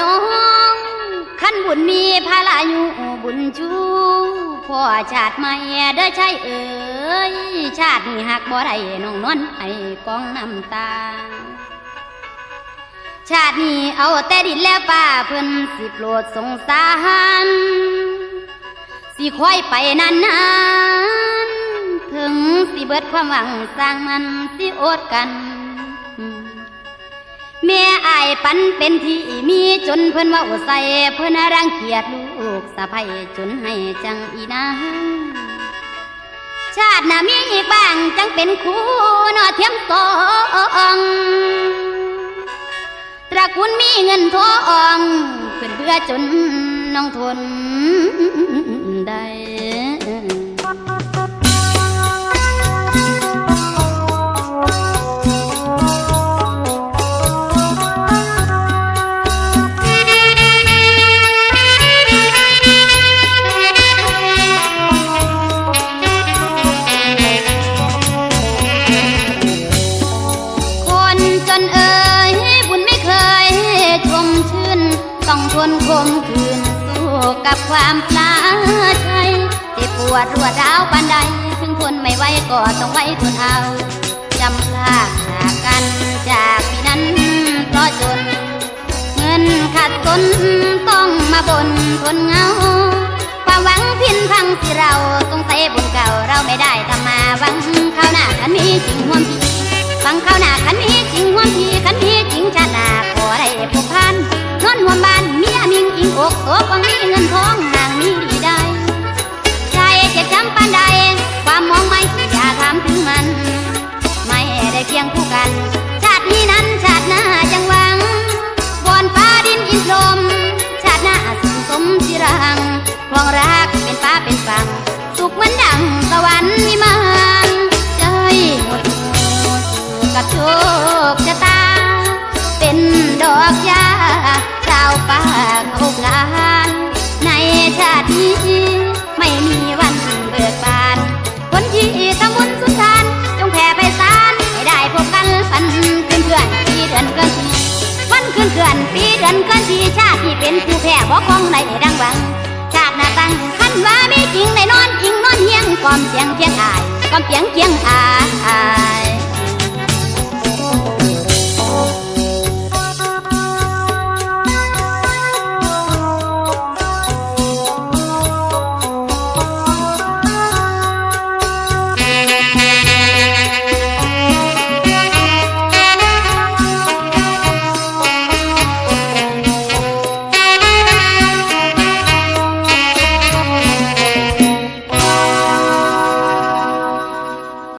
น้องขันบุญมีพาลายุบุญชูพ่อชาติใหม่เด้อใช่เอ๋ยชาตินี้หักบ่ได้น้องนวลให้กองน้ำตา ชาตินี้เอาแต่ดินแล้วป่าเพิ่นสิโปรดสงสารสิคอยไปนานๆถึงสิเบิดความหวังสร้างมันสิโอดกัน แม่อายปันเป็นที่มีจนเพิ่นว่าใส่เพิ่นรังเกียจลูกสะใภ้จนให้จังอีนางชาติหน้ามีบ้างจังเป็นคู่นอเทียมสองตระกูลมีเงินทองเพิ่นเบื่อจนน้องทนได้ ทนคมคืนสู้กับความปลาชัยเจ็บปวดรวดร้าวปานใด ถึงทนไม่ไหวก็ต้องไว้ทนเอาจำพลาดจากกันจากปีนั้นเพราะจน เงินขาดตนต้องมาบนทนเงาความหวังพินพังที่เราสงสัยบุญเก่าเราไม่ได้ทำมาหวังข้าวหน้าคันมีจริงห่วมพี่ อิงอกโตกวังมีเงินทองนางมีดีได้ใจเจ็บช้ำปานใดความมองไม่อย่าถามถึงมัน ไม่ได้เคียงคู่กัน ชาตินี้นั้นชาติหน้ายังหวังบอนฟ้าดินอินลม ชาติหน้าสุขสมที่รังคลองรักเป็นฟ้าเป็นฝัง สุขเหมือนดังสวรรค์วิมานใจหมดกับโชคชะตา เป็นดอกยาาวป่าเขากลาน ในชาตินี้ไม่มีวันเบิกบานคนที่ทำบุญสุนทาน จงแผ่ไปสารให้ได้พบกันฝันคืนเพื่อนปีเดือนเกินทีวันคืนเกินปีเดือนเกินทีชาติที่เป็นผู้แพ้บอกของในดังหวัง ชาติหน้าตั้งคันว่าไมีจริงได้นอนอิงนอนเฮียงความเสียงเคียงอายความเสียงเคียงอาย